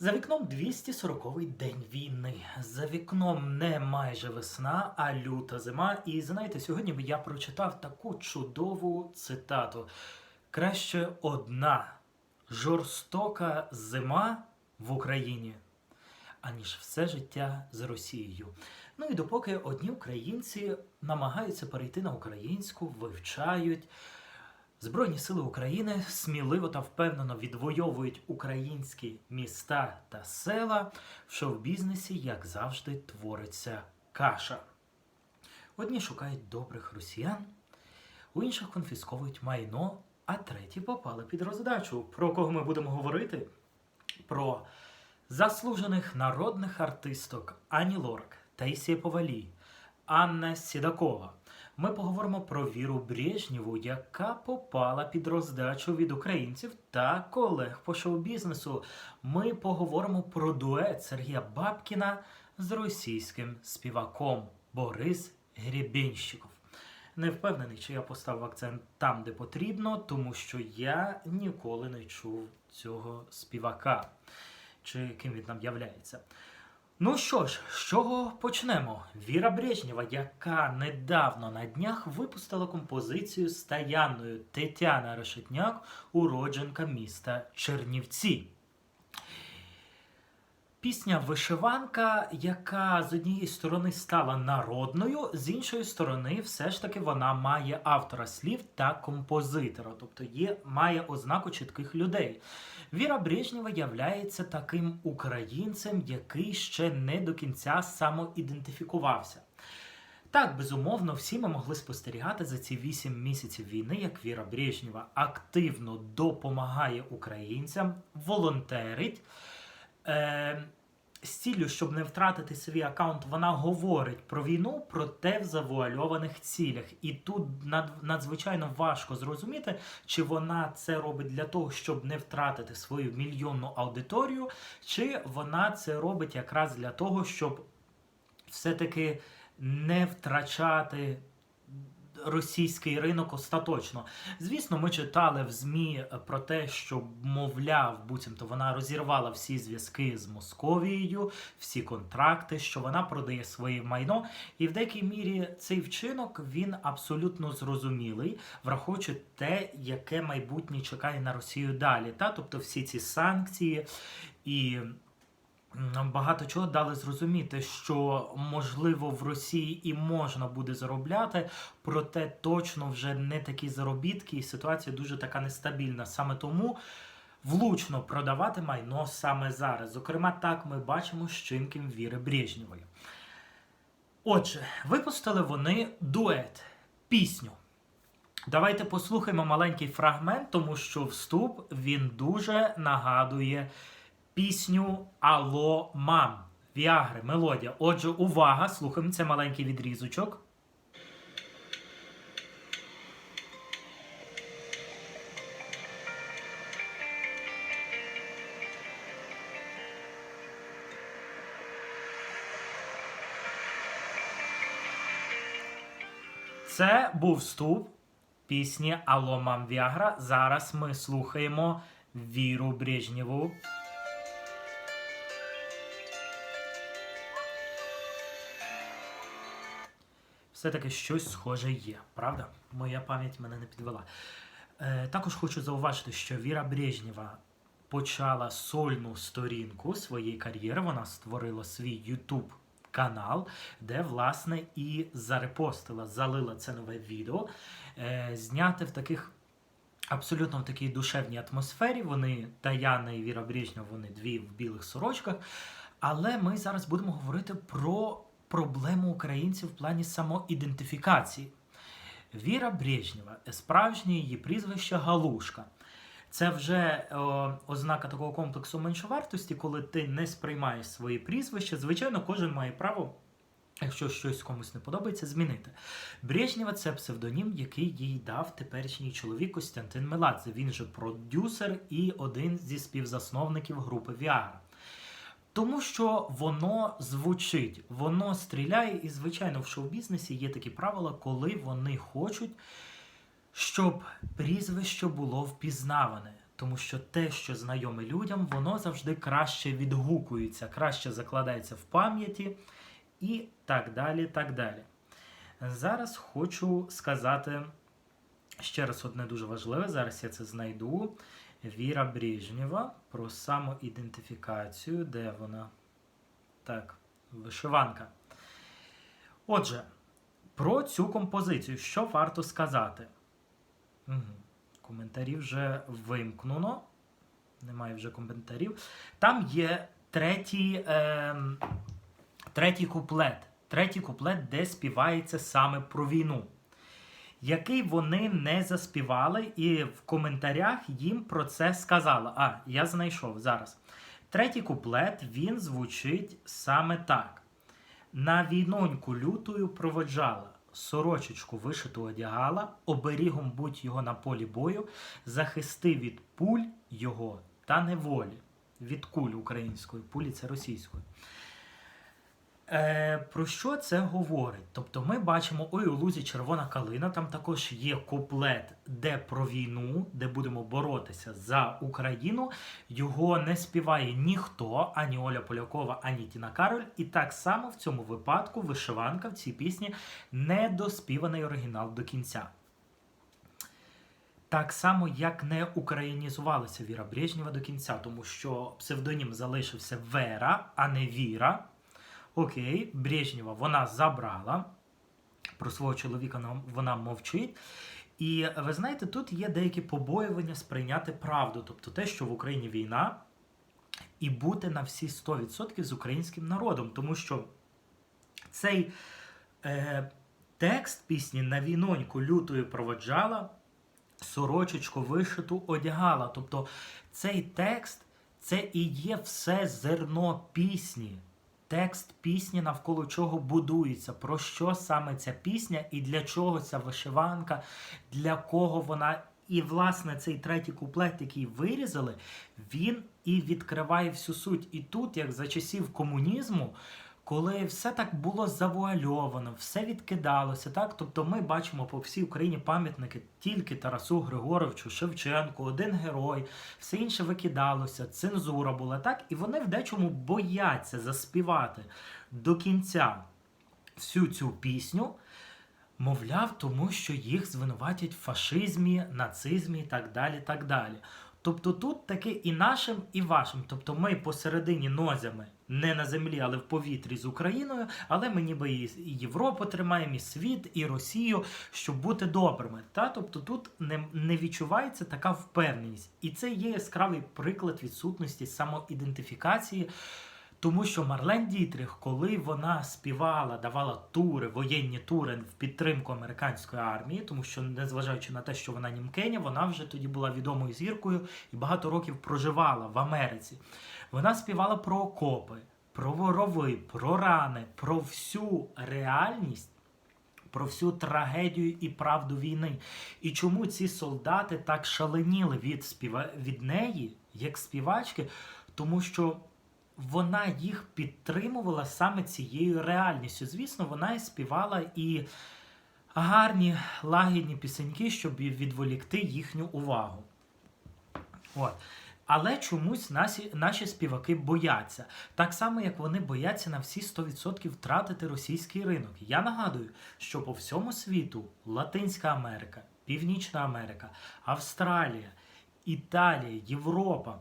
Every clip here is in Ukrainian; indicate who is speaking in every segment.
Speaker 1: За вікном 240-й день війни. За вікном не майже весна, а люта зима. І знаєте, сьогодні я прочитав таку чудову цитату: краще одна жорстока зима в Україні, аніж все життя з Росією. Ну і допоки одні українці намагаються перейти на українську, вивчають. Збройні сили України сміливо та впевнено відвоюють українські міста та села. В шоу-бізнесі, як завжди, твориться каша. Одні шукають добрих росіян, у інших конфісковують майно, а треті попали під роздачу. Про кого ми будемо говорити? Про заслужених народних артисток Ані Лорак, Таїсія Повалій, Анна Сідакова. Ми поговоримо про Віру Брежнєву, яка попала під роздачу від українців та колег по шоу-бізнесу. Ми поговоримо про дует Сергія Бабкіна з російським співаком Борис Гребенщиков. Не впевнений, чи я поставив акцент там, де потрібно, тому що я ніколи не чув цього співака, чи ким він нам являється. Ну що ж, з чого почнемо? Віра Брежнєва, яка недавно на днях випустила композицію з Таяною Тетяна Решетняк, уродженка міста Чернівці. Пісня Вишиванка, яка з однієї сторони стала народною, з іншої сторони, все ж таки вона має автора слів та композитора, тобто є, має ознаку чітких людей. Віра Брежнєва являється таким українцем, який ще не до кінця самоідентифікувався. Так, безумовно, всі ми могли спостерігати за ці вісім місяців війни, як Віра Брежнєва активно допомагає українцям, волонтерить. Е, з ціллю, щоб не втратити свій аккаунт, вона говорить про війну, проте в завуальованих цілях. І тут надзвичайно важко зрозуміти, чи вона це робить для того, щоб не втратити свою мільйонну аудиторію, чи вона це робить якраз для того, щоб все-таки не втрачати російський ринок остаточно. Звісно, ми читали в ЗМІ про те, що, мовляв, буцімто вона розірвала всі зв'язки з Московією, всі контракти, що вона продає своє майно. І в деякій мірі цей вчинок він абсолютно зрозумілий, враховуючи те, яке майбутнє чекає на Росію далі. Та? Тобто всі ці санкції і. Багато чого дали зрозуміти, що можливо в Росії і можна буде заробляти, проте точно вже не такі заробітки, і ситуація дуже така нестабільна. Саме тому влучно продавати майно саме зараз. Зокрема, так ми бачимо з чинком Віри Брежнєвої. Отже, випустили вони дует, пісню. Давайте послухаємо маленький фрагмент, тому що вступ він дуже нагадує пісню Алло мам Віагри, мелодія. Отже, увага! Слухаємо це маленький відрізочок. Це був вступ пісні Алло мам Віагра. Зараз ми слухаємо Віру Брежнєву. Все-таки щось схоже є, правда? Моя пам'ять мене не підвела. Е, також хочу зауважити, що Віра Брежнєва почала сольну сторінку своєї кар'єри. Вона створила свій YouTube канал, де, власне, і зарепостила, залила це нове відео, е, зняте в таких. Абсолютно в такій душевній атмосфері. Вони Таяна і Віра Брежнєва, вони дві в білих сорочках. Але ми зараз будемо говорити про проблему українців в плані самоідентифікації. Віра Брежнєва, справжнє її прізвище Галушка. Це вже о, ознака такого комплексу меншовартості, коли ти не сприймаєш своє прізвище. Звичайно, кожен має право, якщо щось комусь не подобається, змінити. Брежнєва це псевдонім, який їй дав теперішній чоловік Костянтин Меладзе. Він же продюсер і один зі співзасновників групи Віагра. Тому що воно звучить, воно стріляє, і, звичайно, в шоу-бізнесі є такі правила, коли вони хочуть, щоб прізвище було впізнаване. Тому що те, що знайоме людям, воно завжди краще відгукується, краще закладається в пам'яті і так далі. так далі. Зараз хочу сказати ще раз одне дуже важливе. Зараз я це знайду. Віра Бріжнєва про самоідентифікацію. Де вона? Так, вишиванка. Отже, про цю композицію, що варто сказати? Угу. Коментарі вже вимкнено. Немає вже коментарів. Там є третій, е, третій куплет. Третій куплет, де співається саме про війну, який вони не заспівали, і в коментарях їм про це сказали. А, я знайшов зараз. Третій куплет він звучить саме так: на війноньку лютою проводжала, сорочечку вишиту одягала, оберігом будь його на полі бою, захисти від пуль його та неволі. Від куль української, пулі це російської. Е, Про що це говорить? Тобто ми бачимо, ой, у лузі червона калина, там також є куплет, де про війну, де будемо боротися за Україну. Його не співає ніхто, ані Оля Полякова, ані Тіна Кароль. І так само в цьому випадку вишиванка в цій пісні не доспіваний оригінал до кінця. Так само, як не українізувалася Віра Брежнєва до кінця, тому що псевдонім залишився Вера, а не Віра. Окей, Брежнєва вона забрала. Про свого чоловіка вона мовчить. І ви знаєте, тут є деякі побоювання сприйняти правду, тобто те, що в Україні війна, і бути на всі 100% з українським народом. Тому що цей е, текст пісні на війноньку лютою проводжала, сорочечку вишиту одягала. Тобто цей текст це і є все зерно пісні текст пісні, навколо чого будується, про що саме ця пісня і для чого ця вишиванка, для кого вона. І, власне, цей третій куплет, який вирізали, він і відкриває всю суть. І тут, як за часів комунізму, коли все так було завуальовано, все відкидалося, так тобто ми бачимо по всій Україні пам'ятники тільки Тарасу Григоровичу, Шевченку, один герой, все інше викидалося, цензура була так, і вони в дечому бояться заспівати до кінця всю цю пісню. Мовляв, тому що їх звинуватять в фашизмі, нацизмі і так далі. так далі. Тобто тут таки і нашим, і вашим. Тобто ми посередині нозями не на землі, але в повітрі з Україною, але ми ніби і Європу тримаємо, і світ, і Росію, щоб бути добрими. Та? Тобто тут не, не відчувається така впевненість. І це є яскравий приклад відсутності самоідентифікації. Тому що Марлен Дітрих, коли вона співала, давала тури, воєнні тури в підтримку американської армії, тому що, незважаючи на те, що вона німкеня, вона вже тоді була відомою зіркою і багато років проживала в Америці. Вона співала про окопи, про ворови, про рани, про всю реальність. Про всю трагедію і правду війни. І чому ці солдати так шаленіли від співа... від неї, як співачки? Тому що вона їх підтримувала саме цією реальністю. Звісно, вона і співала і гарні лагідні пісеньки, щоб відволікти їхню увагу. От. Але чомусь наші, наші співаки бояться. Так само, як вони бояться на всі 100% втратити російський ринок. Я нагадую, що по всьому світу Латинська Америка, Північна Америка, Австралія, Італія, Європа.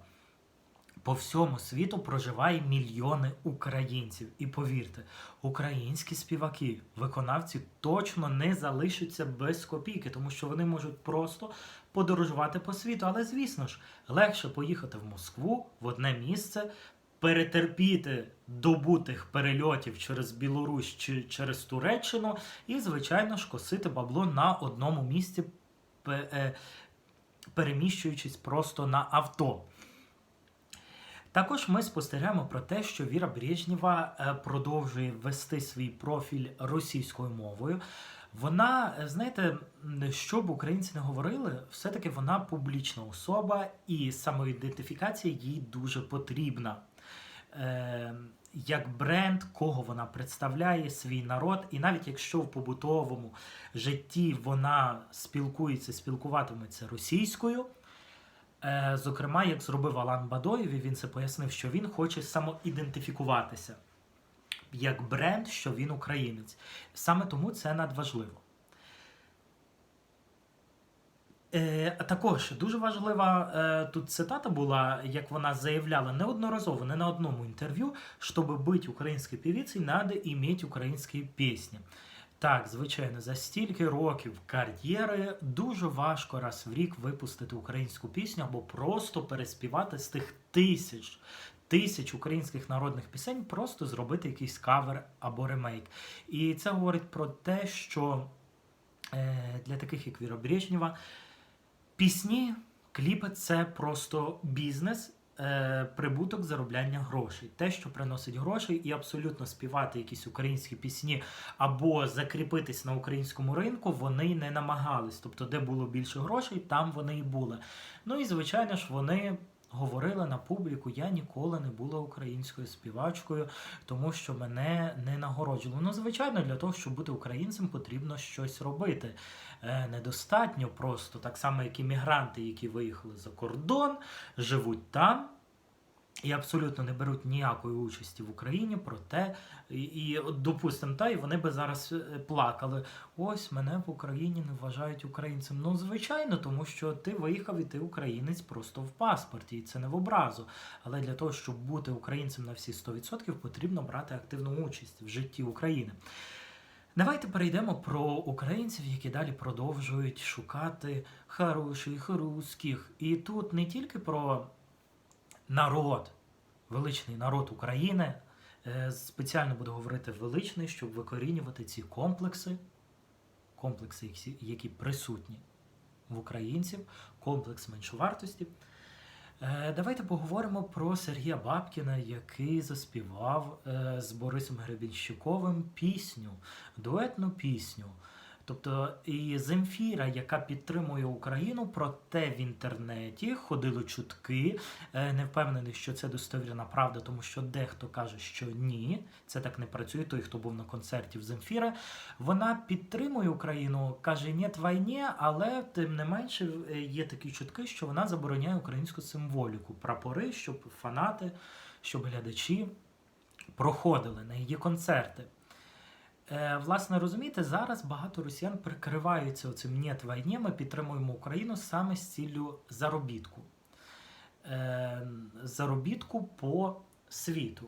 Speaker 1: По всьому світу проживає мільйони українців. І повірте, українські співаки, виконавці точно не залишаться без копійки, тому що вони можуть просто подорожувати по світу. Але, звісно ж, легше поїхати в Москву в одне місце, перетерпіти добутих перельотів через Білорусь чи через Туреччину, і, звичайно ж, косити бабло на одному місці, е, переміщуючись просто на авто. Також ми спостерігаємо про те, що Віра Брежнєва е, продовжує вести свій профіль російською мовою. Вона, е, знаєте, що б українці не говорили, все-таки вона публічна особа, і самоідентифікація їй дуже потрібна. Е, як бренд, кого вона представляє, свій народ, і навіть якщо в побутовому житті вона спілкується, спілкуватиметься російською, Зокрема, як зробив Алан Бадоєві, він це пояснив, що він хоче самоідентифікуватися як бренд, що він українець. Саме тому це надважливо. Е, також дуже важлива е, тут цитата була, як вона заявляла неодноразово, не на одному інтерв'ю, щоб бути українською певицей, треба іметь українські пісні. Так, звичайно, за стільки років кар'єри дуже важко раз в рік випустити українську пісню або просто переспівати з тих тисяч тисяч українських народних пісень, просто зробити якийсь кавер або ремейк. І це говорить про те, що е, для таких як Віра Брежнєва, пісні, кліпи це просто бізнес. Е, Прибуток заробляння грошей, те, що приносить гроші, і абсолютно співати якісь українські пісні або закріпитись на українському ринку, вони не намагались. Тобто, де було більше грошей, там вони і були. Ну і звичайно ж, вони говорили на публіку: я ніколи не була українською співачкою, тому що мене не нагороджували. Ну, звичайно, для того, щоб бути українцем, потрібно щось робити. Е, недостатньо просто так само, як і мігранти, які виїхали за кордон, живуть там. І абсолютно не беруть ніякої участі в Україні, проте і, і допустимо, та і вони би зараз е, плакали. Ось мене в Україні не вважають українцем. Ну, звичайно, тому що ти виїхав і ти українець просто в паспорті, і це не в образу. Але для того, щоб бути українцем на всі 100%, потрібно брати активну участь в житті України. Давайте перейдемо про українців, які далі продовжують шукати хороших русських. І тут не тільки про народ, величний народ України. Е, Спеціально буду говорити величний, щоб викорінювати ці комплекси, комплекси, які- присутні в українців, комплекс меншовартості. Е, Давайте поговоримо про Сергія Бабкіна, який заспівав е, з Борисом Гребінщиковим пісню, дуетну пісню. Тобто і Земфіра, яка підтримує Україну, проте в інтернеті ходили чутки. Е, Не впевнений, що це достовірна правда, тому що дехто каже, що ні, це так не працює. Той, хто був на концерті в Земфіра, вона підтримує Україну, каже ні війні, але тим не менше е, є такі чутки, що вона забороняє українську символіку, прапори, щоб фанати, щоб глядачі проходили на її концерти. Е, власне, розумієте, зараз багато росіян прикриваються цим «Нєт війні, ми підтримуємо Україну саме з ціллю заробітку. Е, заробітку по світу.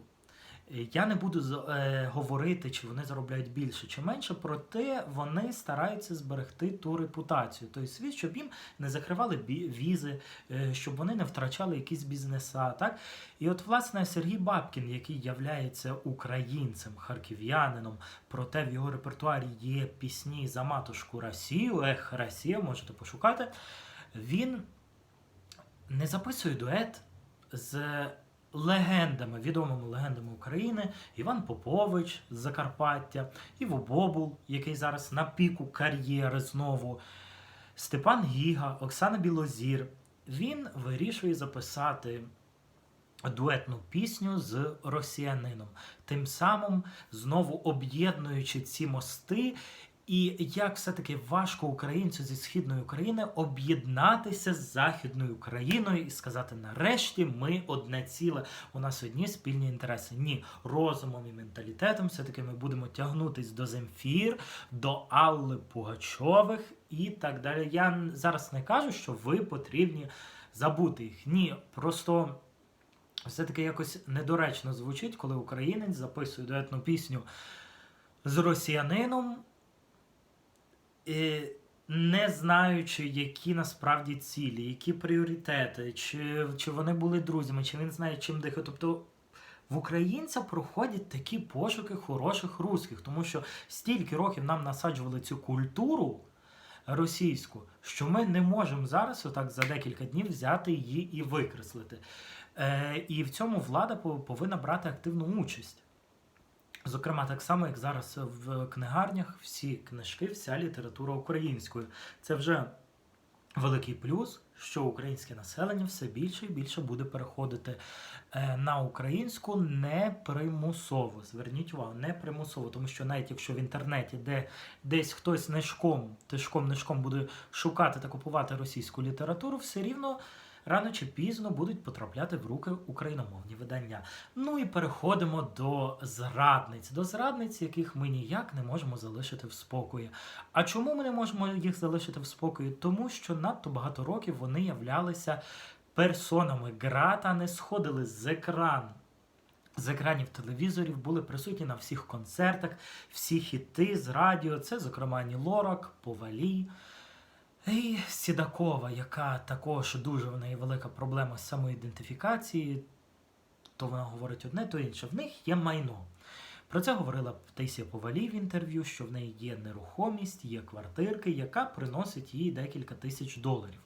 Speaker 1: Я не буду е, говорити, чи вони заробляють більше чи менше, проте вони стараються зберегти ту репутацію, той світ, щоб їм не закривали візи, е, щоб вони не втрачали якісь бізнеса. Так? І от, власне, Сергій Бабкін, який являється українцем, харків'янином, проте в його репертуарі є пісні за матушку Росію, ех, Росія, можете пошукати. Він не записує дует з легендами, відомими легендами України. Іван Попович з Закарпаття, Іво Бобул, який зараз на піку кар'єри знову, Степан Гіга, Оксана Білозір. Він вирішує записати дуетну пісню з росіянином, тим самим знову об'єднуючи ці мости. І як все-таки важко українцю зі східної України об'єднатися з західною Україною і сказати: нарешті ми одне ціле, у нас одні спільні інтереси. Ні, розумом і менталітетом все-таки ми будемо тягнутись до Земфір, до Алли Пугачових і так далі. Я зараз не кажу, що ви потрібні забути їх. Ні, просто все-таки якось недоречно звучить, коли українець записує дуетну пісню з росіянином, не знаючи, які насправді цілі, які пріоритети, чи, чи вони були друзями, чи він знає, чим дихає. Тобто в українця проходять такі пошуки хороших русських, тому що стільки років нам насаджували цю культуру російську, що ми не можемо зараз, отак за декілька днів, взяти її і викреслити. Е, і в цьому влада повинна брати активну участь. Зокрема, так само, як зараз в книгарнях всі книжки, вся література українською. Це вже великий плюс, що українське населення все більше і більше буде переходити е, на українську не примусово. Зверніть увагу, не примусово, тому що навіть якщо в інтернеті, де десь хтось нишком, тишком нишком буде шукати та купувати російську літературу, все рівно рано чи пізно будуть потрапляти в руки україномовні видання. Ну і переходимо до зрадниць, до зрадниць, яких ми ніяк не можемо залишити в спокої. А чому ми не можемо їх залишити в спокої? Тому що надто багато років вони являлися персонами грата, не сходили з екрану. З екранів телевізорів були присутні на всіх концертах, всі хіти з радіо. Це, зокрема, Ані Лорак, Повалі і Сідакова, яка також дуже в неї велика проблема з самоідентифікації. То вона говорить одне, то інше. В них є майно. Про це говорила Таїсія Повалі в інтерв'ю, що в неї є нерухомість, є квартирки, яка приносить їй декілька тисяч доларів.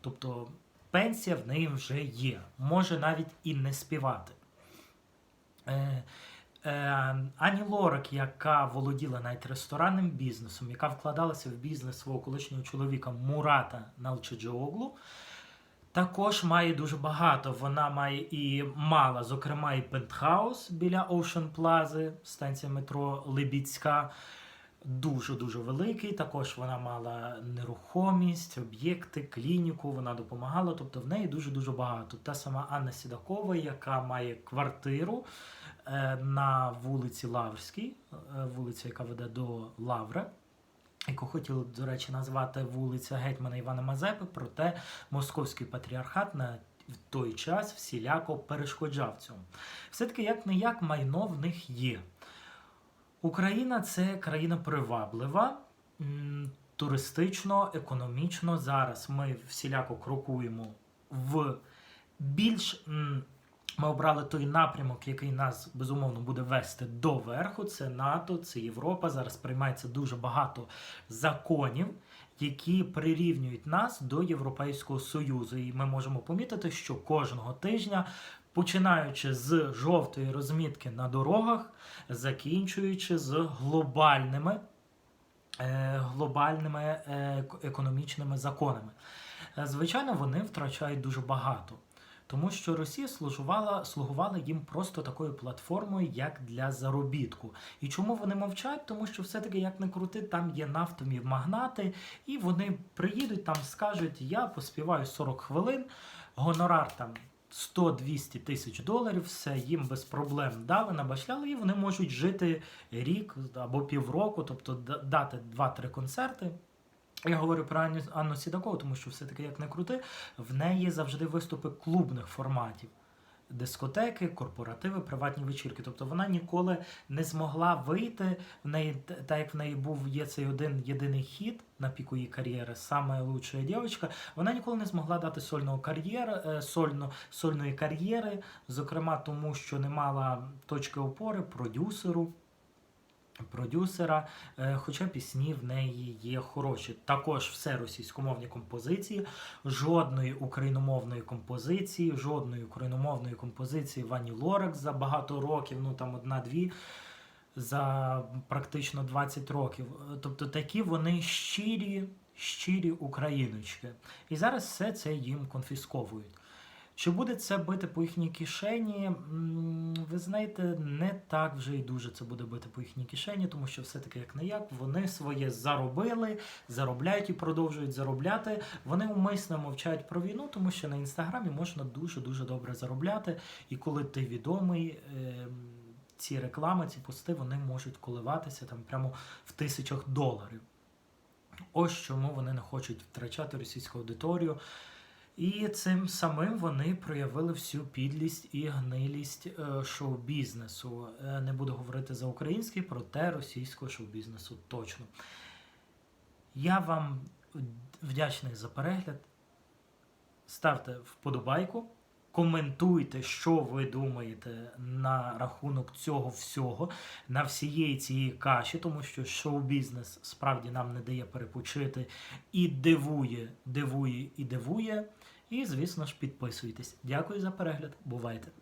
Speaker 1: Тобто пенсія в неї вже є, може навіть і не співати. Е, Ані Лорак, яка володіла навіть ресторанним бізнесом, яка вкладалася в бізнес свого колишнього чоловіка Мурата Налчаджоглу, також має дуже багато. Вона має і мала, зокрема, і пентхаус біля Ocean Plaza, станція метро Либідська. Дуже-дуже великий. Також вона мала нерухомість, об'єкти, клініку, вона допомагала. Тобто в неї дуже-дуже багато. Та сама Анна Сідакова, яка має квартиру на вулиці Лаврській, е, вулиця, яка веде до Лаври. Яку хотіли, до речі, назвати вулиця гетьмана Івана Мазепи, проте московський патріархат на той час всіляко перешкоджав цьому. Все-таки як не як майно в них є. Україна це країна приваблива, туристично, економічно. Зараз ми всіляко крокуємо в більш. Ми обрали той напрямок, який нас безумовно буде вести до верху. Це НАТО, це Європа. Зараз приймається дуже багато законів, які прирівнюють нас до Європейського Союзу. І ми можемо помітити, що кожного тижня, починаючи з жовтої розмітки на дорогах, закінчуючи з глобальними, е, глобальними е, економічними законами. Е, Звичайно, вони втрачають дуже багато. Тому що Росія слугувала, слугувала їм просто такою платформою, як для заробітку. І чому вони мовчать? Тому що все-таки, як не крути, там є нафтові магнати, і вони приїдуть там, скажуть: я поспіваю 40 хвилин, гонорар там 100-200 тисяч доларів, все їм без проблем дали, набашляли, і вони можуть жити рік або півроку, тобто дати 2-3 концерти. Я говорю про Анну, Анну Сідакову, тому що все-таки як не крути, в неї завжди виступи клубних форматів. Дискотеки, корпоративи, приватні вечірки. Тобто вона ніколи не змогла вийти. В неї, так як в неї був є цей один єдиний хід на піку її кар'єри, саме лучша дівчинка, вона ніколи не змогла дати сольного кар'єри, е, сольно, сольної кар'єри, зокрема тому, що не мала точки опори, продюсеру продюсера, е, хоча пісні в неї є хороші. Також все російськомовні композиції, жодної україномовної композиції, жодної україномовної композиції Вані Лорак за багато років, ну там одна-дві. За практично 20 років. Тобто такі вони щирі, щирі україночки. І зараз все це їм конфісковують. Чи буде це бити по їхній кишені? Ви знаєте, не так вже і дуже це буде бити по їхній кишені, тому що все-таки як не як вони своє заробили, заробляють і продовжують заробляти. Вони умисно мовчають про війну, тому що на інстаграмі можна дуже дуже добре заробляти. І коли ти відомий, ем, ці реклами, ці пости вони можуть коливатися там прямо в тисячах доларів. Ось чому вони не хочуть втрачати російську аудиторію. І цим самим вони проявили всю підлість і гнилість е, шоу-бізнесу. Е, Не буду говорити за український, проте російського шоу-бізнесу точно. Я вам вдячний за перегляд. Ставте вподобайку, коментуйте, що ви думаєте на рахунок цього всього, на всієї цієї каші, тому що шоу-бізнес справді нам не дає перепочити і дивує, дивує і дивує. І, звісно ж, підписуйтесь. Дякую за перегляд. Бувайте!